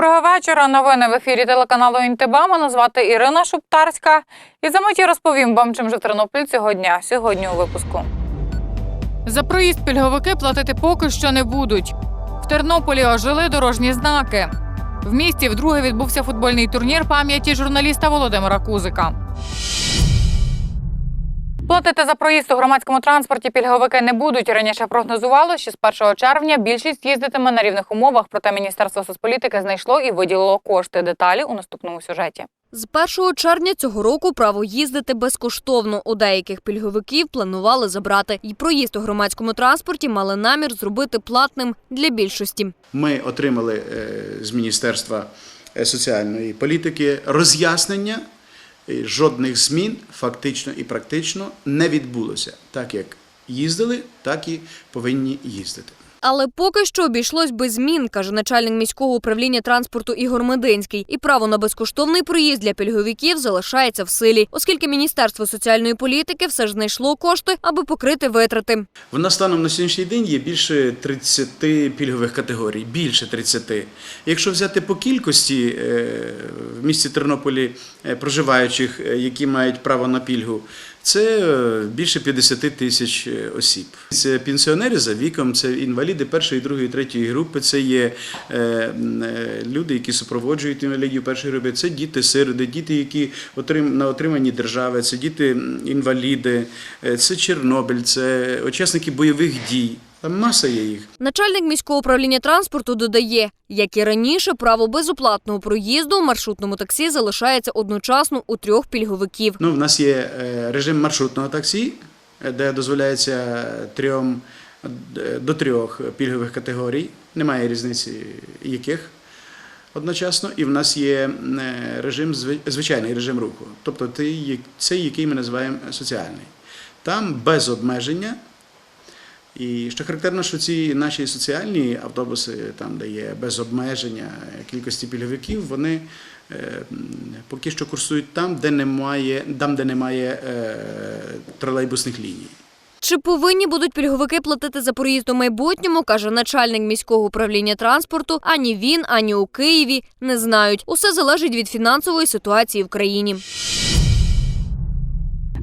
Доброго вечора. Новини в ефірі телеканалу Інтеба. Мене звати Ірина Шуптарська. І за миті розповім вам, чим же Тернопіль цього дня. Сьогодні у випуску. За проїзд пільговики платити поки що не будуть. В Тернополі ожили дорожні знаки. В місті вдруге відбувся футбольний турнір пам'яті журналіста Володимира Кузика. Платити за проїзд у громадському транспорті пільговики не будуть. Раніше прогнозувало, що з 1 червня більшість їздитиме на рівних умовах. Проте Міністерство соцполітики знайшло і виділило кошти. Деталі у наступному сюжеті. З 1 червня цього року право їздити безкоштовно. У деяких пільговиків планували забрати. І проїзд у громадському транспорті мали намір зробити платним для більшості. Ми отримали е, з Міністерства е, соціальної політики роз'яснення. Жодних змін фактично і практично не відбулося. Так як їздили, так і повинні їздити. Але поки що обійшлось без змін, каже начальник міського управління транспорту Ігор Мединський. І право на безкоштовний проїзд для пільговиків залишається в силі, оскільки Міністерство соціальної політики все ж знайшло кошти, аби покрити витрати. В станом на сьогоднішній день є більше 30 пільгових категорій, більше 30. Якщо взяти по кількості е, в місті Тернополі е, проживаючих, е, які мають право на пільгу, це е, більше 50 тисяч е, осіб. Це пенсіонери за віком, це інваліди першої, другої, третьої групи, це є е, люди, які супроводжують інвалідів першої групи, це діти, сироди, діти, які на отриманні держави, це діти інваліди, це Чорнобиль, це учасники бойових дій. Там маса є їх. Начальник міського управління транспорту додає, як і раніше, право безоплатного проїзду у маршрутному таксі залишається одночасно у трьох пільговиків. Ну, в нас є е, режим маршрутного таксі, е, де дозволяється трьом е, до трьох пільгових категорій. Немає різниці яких одночасно. І в нас є режим звичайний режим руху, тобто цей, який ми називаємо соціальний. Там без обмеження. І що характерно, що ці наші соціальні автобуси, там, де є без обмеження кількості пільговиків, вони е, поки що курсують там, де немає, там, де немає е, тролейбусних ліній. Чи повинні будуть пільговики платити за проїзд у майбутньому, каже начальник міського управління транспорту. Ані він, ані у Києві не знають. Усе залежить від фінансової ситуації в країні.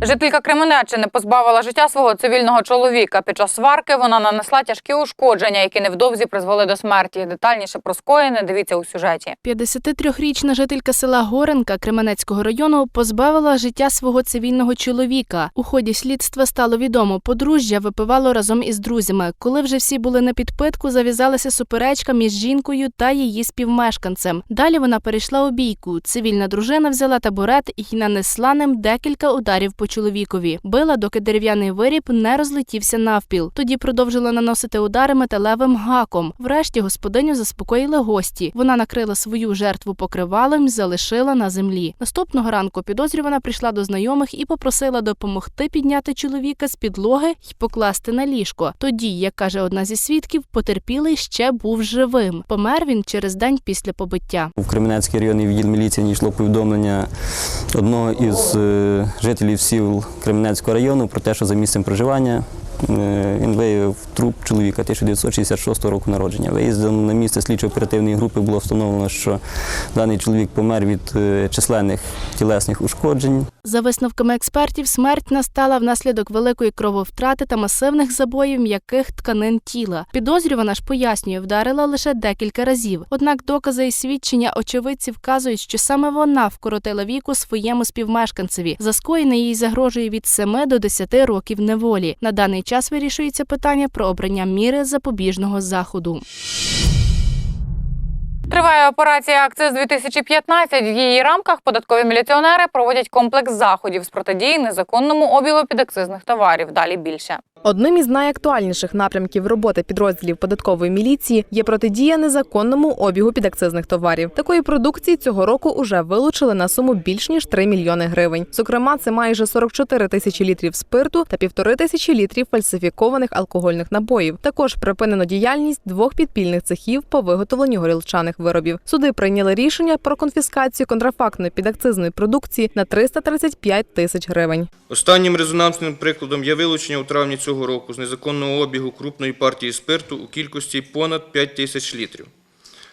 Жителька Кременеччини позбавила життя свого цивільного чоловіка. Під час сварки вона нанесла тяжкі ушкодження, які невдовзі призвели до смерті. Детальніше про скоєне дивіться у сюжеті. 53-річна жителька села Горенка Кременецького району позбавила життя свого цивільного чоловіка. У ході слідства стало відомо, подружжя випивало разом із друзями. Коли вже всі були на підпитку, зав'язалася суперечка між жінкою та її співмешканцем. Далі вона перейшла у бійку. Цивільна дружина взяла табурет і нанесла ним декілька ударів по чоловікові. Била, доки дерев'яний виріб не розлетівся навпіл. Тоді продовжила наносити удари металевим гаком. Врешті господиню заспокоїли гості. Вона накрила свою жертву покривалом, і залишила на землі. Наступного ранку підозрювана прийшла до знайомих і попросила допомогти підняти чоловіка з підлоги й покласти на ліжко. Тоді, як каже одна зі свідків, потерпілий ще був живим. Помер він через день після побиття. В Кременецький районний відділ міліції надійшло повідомлення одного із е, жителів сіл Кременецького району про те, що за місцем проживання він виявив труп чоловіка 1966 року народження. Виїздом на місце слідчо-оперативної групи було встановлено, що даний чоловік помер від е, численних тілесних ушкоджень. За висновками експертів, смерть настала внаслідок великої крововтрати та масивних забоїв м'яких тканин тіла. Підозрювана ж пояснює, вдарила лише декілька разів. Однак докази і свідчення очевидців вказують, що саме вона вкоротила віку своєму співмешканцеві. За скоєне їй загрожує від 7 до 10 років неволі. На даний час вирішується питання про обрання міри запобіжного заходу. Триває операція Акциз 2015 В її рамках податкові міліціонери проводять комплекс заходів з протидії незаконному обігу підакцизних товарів. Далі більше. Одним із найактуальніших напрямків роботи підрозділів податкової міліції є протидія незаконному обігу підакцизних товарів. Такої продукції цього року уже вилучили на суму більш ніж 3 мільйони гривень. Зокрема, це майже 44 тисячі літрів спирту та півтори тисячі літрів фальсифікованих алкогольних набоїв. Також припинено діяльність двох підпільних цехів по виготовленню горілчаних виробів. Суди прийняли рішення про конфіскацію контрафактної підакцизної продукції на 335 тисяч гривень. Останнім резонансним прикладом є вилучення у травні цього року з незаконного обігу крупної партії спирту у кількості понад 5 тисяч літрів.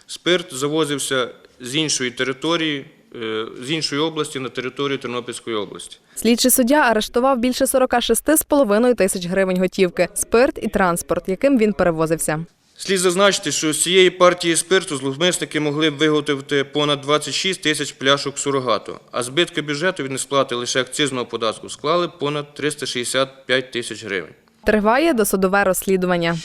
Спирт завозився з іншої території, е, з іншої області на територію Тернопільської області. Слідчий суддя арештував більше 46,5 тисяч гривень готівки, спирт і транспорт, яким він перевозився. Слід зазначити, що з цієї партії спирту зловмисники могли б виготовити понад 26 тисяч пляшок сурогату, а збитки бюджету від несплати лише акцизного податку склали понад 365 тисяч гривень. Триває досудове розслідування.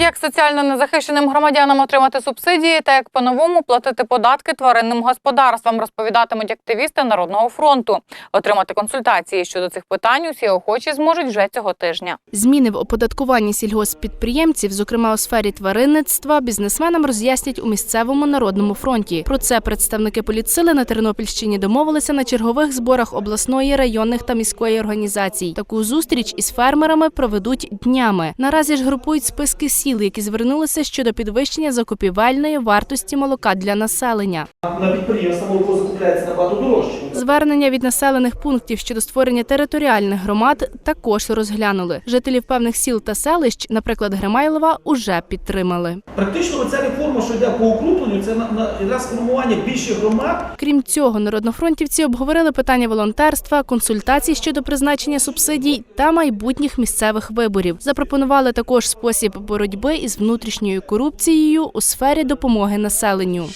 Як соціально незахищеним громадянам отримати субсидії та як по-новому платити податки тваринним господарствам, розповідатимуть активісти Народного фронту. Отримати консультації щодо цих питань усі охочі зможуть вже цього тижня. Зміни в оподаткуванні сільгосппідприємців, зокрема у сфері тваринництва, бізнесменам роз'яснять у місцевому народному фронті. Про це представники політсили на Тернопільщині домовилися на чергових зборах обласної, районних та міської організацій. Таку зустріч із фермерами проведуть днями. Наразі ж групують списки сіл, які звернулися щодо підвищення закупівельної вартості молока для населення. на підприємства молоко закупляється набагато дорожче. Звернення від населених пунктів щодо створення територіальних громад також розглянули. Жителів певних сіл та селищ, наприклад, Гримайлова, уже підтримали. Практично ця реформа, що йде по укрупленню, це на, формування більших громад. Крім цього, народнофронтівці обговорили питання волонтерства, консультацій щодо призначення субсидій та майбутніх місцевих виборів. Запропонували також спосіб боротьби із внутрішньою корупцією у сфері допомоги населенню.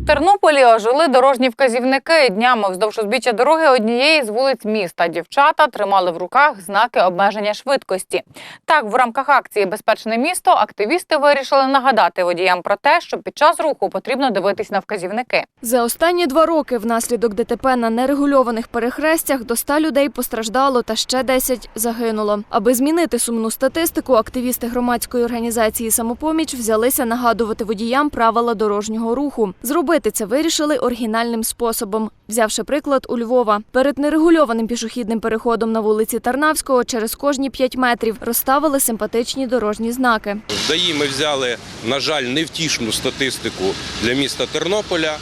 В Тернополі ожили дорожні вказівники. Днями вздовж узбіччя дороги однієї з вулиць міста. Дівчата тримали в руках знаки обмеження швидкості. Так, в рамках акції Безпечне місто активісти вирішили нагадати водіям про те, що під час руху потрібно дивитись на вказівники. За останні два роки внаслідок ДТП на нерегульованих перехрестях до 100 людей постраждало та ще 10 загинуло. Аби змінити сумну статистику, активісти громадської організації «Самопоміч» взялися нагадувати водіям правила дорожнього руху. Зробити це вирішили оригінальним способом, взявши приклад у Львова. Перед нерегульованим пішохідним переходом на вулиці Тарнавського через кожні 5 метрів розставили симпатичні дорожні знаки. В ДАІ ми взяли, на жаль, невтішну статистику для міста Тернополя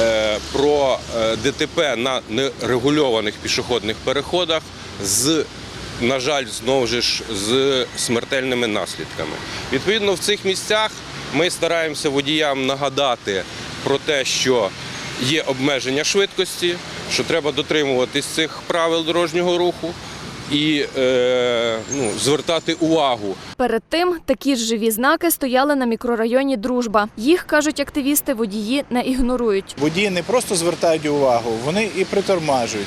е, про е, ДТП на нерегульованих пішохідних переходах з, на жаль, знову ж з смертельними наслідками. Відповідно, в цих місцях ми стараємося водіям нагадати про те, що є обмеження швидкості, що треба дотримуватись цих правил дорожнього руху і е, ну, звертати увагу Перед тим такі ж живі знаки стояли на мікрорайоні Дружба. Їх кажуть активісти, водії не ігнорують. Водії не просто звертають увагу, вони і притормажують,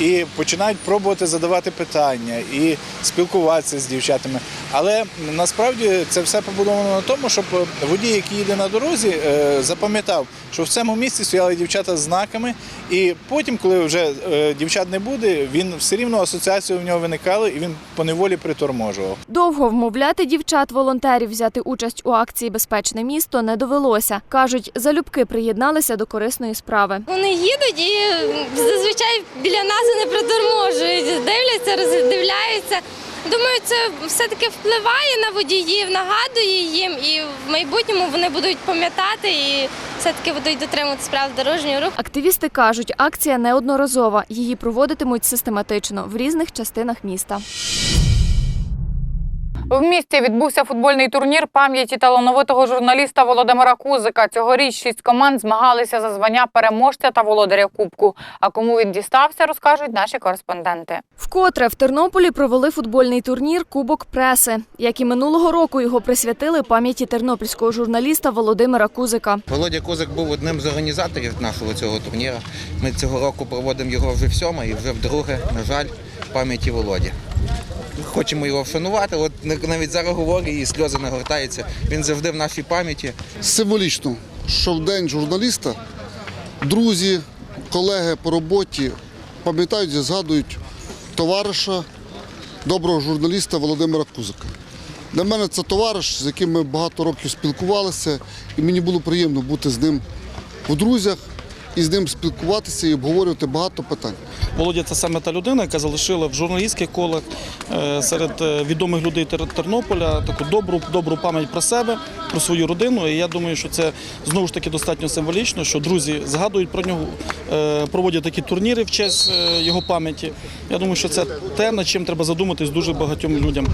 і починають пробувати задавати питання, і спілкуватися з дівчатами. Але насправді це все побудовано на тому, щоб водій, який їде на дорозі, е, запам'ятав, що в цьому місці стояли дівчата з знаками, і потім, коли вже е, дівчат не буде, він все рівно асоціація в нього виникала, і він поневолі приторможував. Довго вмовляти дівчат-волонтерів взяти участь у акції Безпечне місто не довелося. кажуть, залюбки приєдналися до корисної справи. Вони їдуть і зазвичай біля нас не приторможують, дивляться, роздивляються. Думаю, це все-таки впливає на водіїв, нагадує їм, і в майбутньому вони будуть пам'ятати і все-таки будуть дотримуватися правил дорожнього руху. Активісти кажуть, акція неодноразова. Її проводитимуть систематично в різних частинах міста. В місті відбувся футбольний турнір пам'яті талановитого журналіста Володимира Кузика. Цьогоріч шість команд змагалися за звання переможця та володаря Кубку. А кому він дістався, розкажуть наші кореспонденти. Вкотре в Тернополі провели футбольний турнір Кубок преси. Як і минулого року його присвятили пам'яті тернопільського журналіста Володимира Кузика. Володя Козак був одним з організаторів нашого цього турніру. Ми цього року проводимо його вже в сьоме і вже вдруге, на жаль, пам'яті Володі. Хочемо його вшанувати. От навіть зараз говорю, і сльози нагортаються. Він завжди в нашій пам'яті. Символічно, що в день журналіста друзі, колеги по роботі пам'ятають і згадують товариша, доброго журналіста Володимира Кузика. Для мене це товариш, з яким ми багато років спілкувалися, і мені було приємно бути з ним у друзях і з ним спілкуватися і обговорювати багато питань. Володя це саме та людина, яка залишила в журналістських колах е, серед е, відомих людей Тернополя таку добру, добру пам'ять про себе, про свою родину. І я думаю, що це знову ж таки достатньо символічно, що друзі згадують про нього, е, проводять такі турніри в честь його пам'яті. Я думаю, що це те, над чим треба задуматись дуже багатьом людям.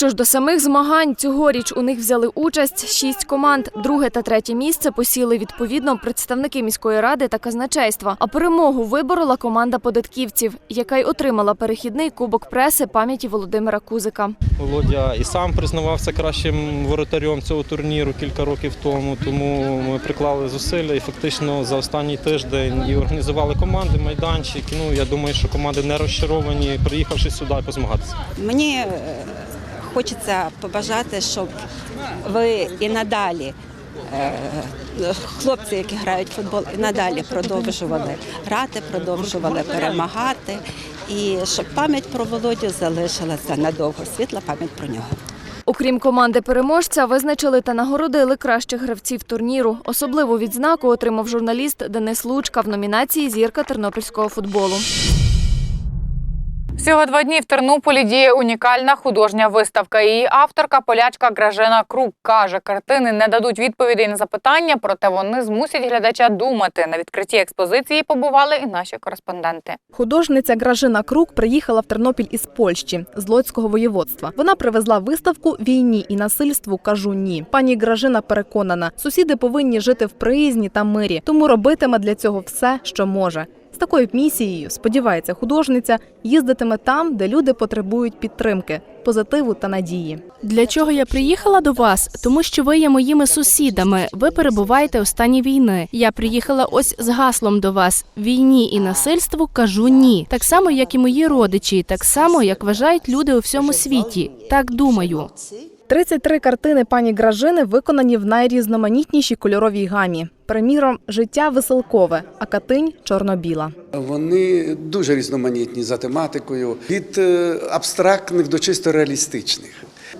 Що ж до самих змагань, цьогоріч у них взяли участь шість команд. Друге та третє місце посіли відповідно представники міської ради та казначейства. А перемогу виборола команда податківців, яка й отримала перехідний кубок преси пам'яті Володимира Кузика. Володя і сам признавався кращим воротарем цього турніру кілька років тому. Тому ми приклали зусилля і фактично за останній тиждень і організували команди, майданчик. Ну я думаю, що команди не розчаровані, приїхавши сюди позмагатися. Мені хочеться побажати, щоб ви і надалі, е, хлопці, які грають в футбол, і надалі продовжували грати, продовжували перемагати, і щоб пам'ять про Володю залишилася надовго, світла пам'ять про нього. Окрім команди переможця, визначили та нагородили кращих гравців турніру. Особливу відзнаку отримав журналіст Денис Лучка в номінації Зірка тернопільського футболу. Всього два дні в Тернополі діє унікальна художня виставка. Її авторка полячка Гражена Крук каже, картини не дадуть відповідей на запитання, проте вони змусять глядача думати. На відкритті експозиції побували і наші кореспонденти. Художниця Гражина Крук приїхала в Тернопіль із Польщі, з Лоцького воєводства. Вона привезла виставку війні і насильству. Кажу ні. Пані Гражина переконана, сусіди повинні жити в приязні та мирі, тому робитиме для цього все, що може. Такою місією, сподівається художниця, їздитиме там, де люди потребують підтримки, позитиву та надії. Для чого я приїхала до вас? Тому що ви є моїми сусідами. Ви перебуваєте у стані війни. Я приїхала ось з гаслом до вас: війні і насильству кажу ні. Так само, як і мої родичі, так само як вважають люди у всьому світі. Так думаю. 33 картини пані Гражини виконані в найрізноманітнішій кольоровій гамі. Приміром, життя веселкове, а катинь чорно-біла. Вони дуже різноманітні за тематикою, від е, абстрактних до чисто реалістичних.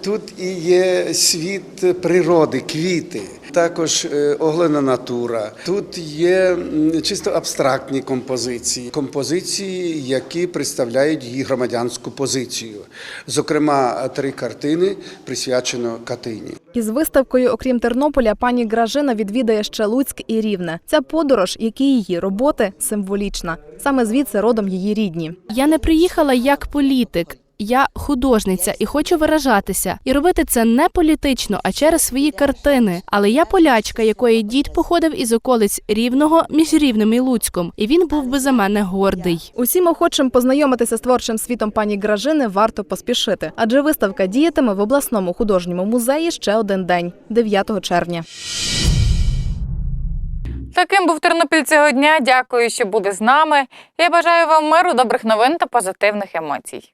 Тут і є світ природи, квіти, також е, оглена натура. Тут є чисто абстрактні композиції, композиції, які представляють її громадянську позицію. Зокрема, три картини присвячено Катині. Із виставкою, окрім Тернополя, пані Гражина відвідає ще Луцьк і Рівне. Ця подорож, як і її роботи, символічна. Саме звідси родом її рідні. Я не приїхала як політик. Я художниця і хочу виражатися. І робити це не політично, а через свої картини. Але я полячка, якої дід походив із околиць Рівного між Рівнем і Луцьком, і він був би за мене гордий. Усім охочим познайомитися з творчим світом пані Гражини варто поспішити, адже виставка діятиме в обласному художньому музеї ще один день 9 червня. Таким був Тернопіль цього дня. Дякую, що буде з нами. Я бажаю вам миру, добрих новин та позитивних емоцій.